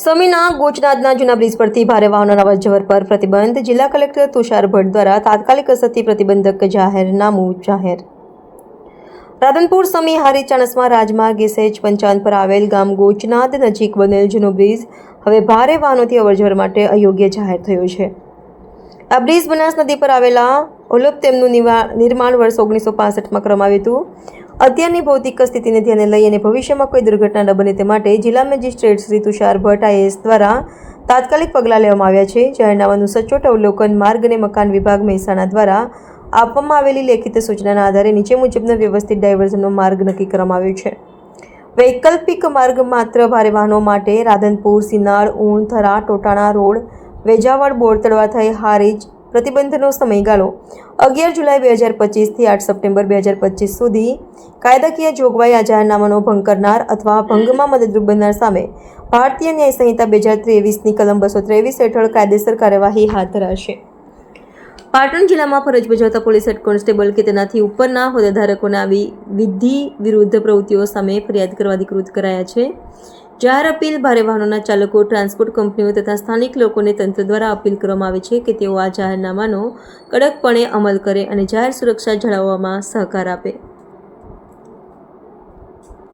સમીના ગોચનાદના જૂના બ્રિજ પરથી ભારે વાહનોના અવરજવર પર પ્રતિબંધ. જિલ્લા કલેક્ટર તુષાર ભટ્ટ દ્વારા તાત્કાલિક અસરથી પ્રતિબંધક જાહેરનામું જાહેર. રાધનપુર સમી હારી ચાણસમાં રાજમાર્ગ એસએચ પંચાવન પર આવેલ ગામ ગોચનાદ નજીક બનેલ જૂનો બ્રિજ હવે ભારે વાહનોથી અવરજવર માટે અયોગ્ય જાહેર થયો છે. આ બ્રિજ બનાસ નદી પર આવેલા ઓલપ તેમનું નિર્માણ વર્ષ ઓગણીસો પાસઠમાં કરવામાં આવ્યું હતું. અત્યારની ભૌતિક સ્થિતિને ધ્યાને લઈ અને ભવિષ્યમાં કોઈ દુર્ઘટના ન બને તે માટે જિલ્લા મેજિસ્ટ્રેટ શ્રી તુષાર ભટ્ટ આઈએસ દ્વારા તાત્કાલિક પગલાં લેવામાં આવ્યા છે. જાહેરનામાનું સચોટ અવલોકન માર્ગ અને મકાન વિભાગ મહેસાણા દ્વારા આપવામાં આવેલી લેખિત સૂચનાના આધારે નીચે મુજબનો વ્યવસ્થિત ડાયવર્ઝનનો માર્ગ નક્કી કરવામાં આવ્યો છે. વૈકલ્પિક માર્ગ માત્ર ભારે વાહનો માટે રાધનપુર, સિનાળ ઊણ થરા ટોટાણા રોડ વેજાવડ બોરતળવા થઈ હારીજ પ્રતિબંધનો સમયગાળો અગિયાર જુલાઈ બે હજાર પચીસથી આઠ સપ્ટેમ્બર બે હજાર પચીસ સુધી કાયદાકીય જોગવાઈ આ જાહેરનામાનો ભંગ કરનાર અથવા ભંગમાં મદદરૂપ બનનાર સામે ભારતીય ન્યાય સંહિતા બે હજાર ત્રેવીસની કલમ બસો ત્રેવીસ હેઠળ કાયદેસર કાર્યવાહી હાથ ધરાશે. પાટણ જિલ્લામાં ફરજ બજાવતા પોલીસ હેડ કોન્સ્ટેબલ કે તેનાથી ઉપરના હોદ્દેધારકોને આવી વિધિ વિરુદ્ધ પ્રવૃત્તિઓ સામે ફરિયાદ કરવા અધિકૃત કરાયા છે. જાહેર અપીલ ભારે વાહનોના ચાલકો, ટ્રાન્સપોર્ટ કંપનીઓ તથા સ્થાનિક લોકોને તંત્ર દ્વારા અપીલ કરવામાં આવે છે કે તેઓ આ જાહેરનામાનો કડકપણે અમલ કરે અને જાહેર સુરક્ષા જાળવવામાં સહકાર આપે.